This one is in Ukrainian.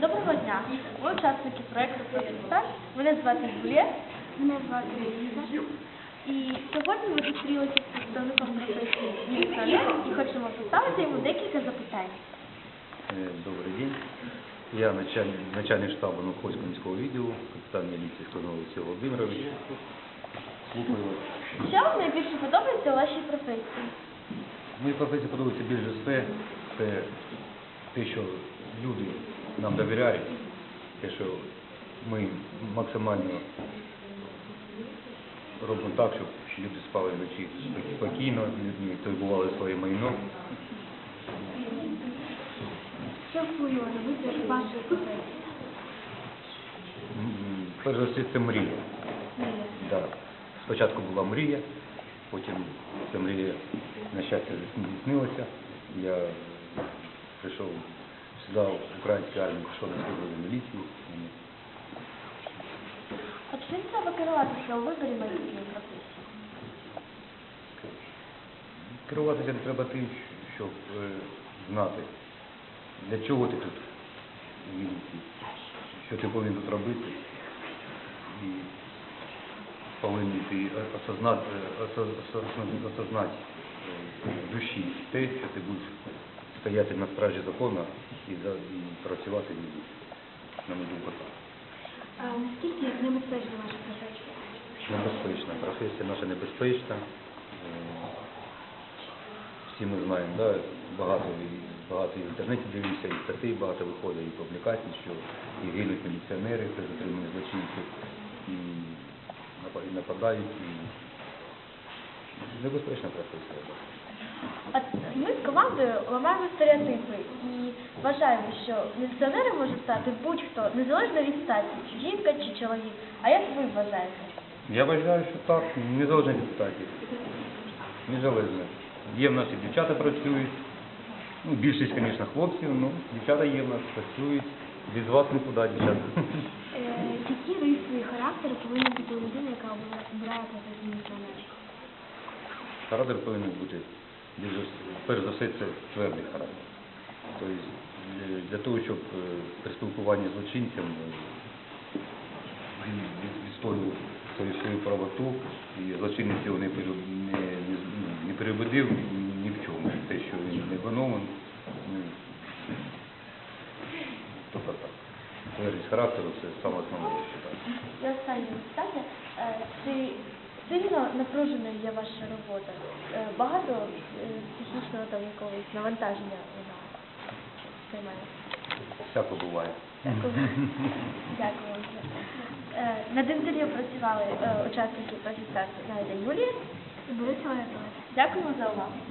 Доброго дня. Ми учасники проекту «Профістар». Мене звати Юлія. Мене звати Ліза. І сьогодні ми зустрілися з представником професії міліціонер і хочемо поставити йому декілька запитань. Е, Добрий день. Я начальник, начальник штабу Новхольського міського відділу, капітан міліції Скорнов Олексій Володимирович. Слухаю вас. Що вам найбільше подобається у вашій професії? Моїй професії подобається більш за все, це те, що люди нам довіряють, те, що ми максимально робимо так, щоб люди спали вночі спокійно, не турбували своє майно. Що вплинуло на вибір вашої професії? Перш за все, це мрія. Да. Спочатку була мрія, потім ця мрія, на щастя, здійснилася. Я прийшов сюди, в українську армію, пішов на службу в міліції. От чим треба керуватися у виборі майбутньої професії? Керуватися треба тим, щоб е, знати, для чого ти тут в міліції, що ти повинен тут робити. І повинен ти осознати, осознати, осознати е, в душі те, що ти будеш стояти на стражі закону і, за, і працювати на мою думку так. А наскільки небезпечна ваша професія? Небезпечна. Професія наша небезпечна. Е, Всі ми знаємо, да, багато, і- багато і в інтернеті дивився, і статей багато виходить, і публікацій, що і гинуть міліціонери при затриманні злочинців, і і нападають, і небезпечна професія. Ми з командою ламаємо стереотипи і вважаємо, що міліціонером може стати будь-хто, незалежно від статі, жінка чи чоловік. А як ви вважаєте? Я вважаю, що так, незалежно від статі. Незалежно. Є в нас і дівчата працюють. Ну, більшість, звісно, хлопців, ну, дівчата є в нас, працюють. Без вас нікуди, дівчата. Е, Які риси характеру повинні бути у людини, яка обирає професію міліціонера? Характер повинен бути, все- перш за все, це твердий характер. Тобто, для- того, щоб е, при спілкуванні з злочинцем він відстоював свою, правоту, і злочинець його не, не, перебудив ні, в чому. Те, що він не виновен, ну, тобто так. Твердість характеру це саме основне, що так. І останнє питання. Е, сильно напруженою є ваша робота? Е, Багато е, психічного там якогось навантаження вона займає? Всяко буває. Дякую. Е, Над інтерв'ю працювали е, учасники профісації Найда Юлія. І Борисова Анатолія. Дякуємо за увагу.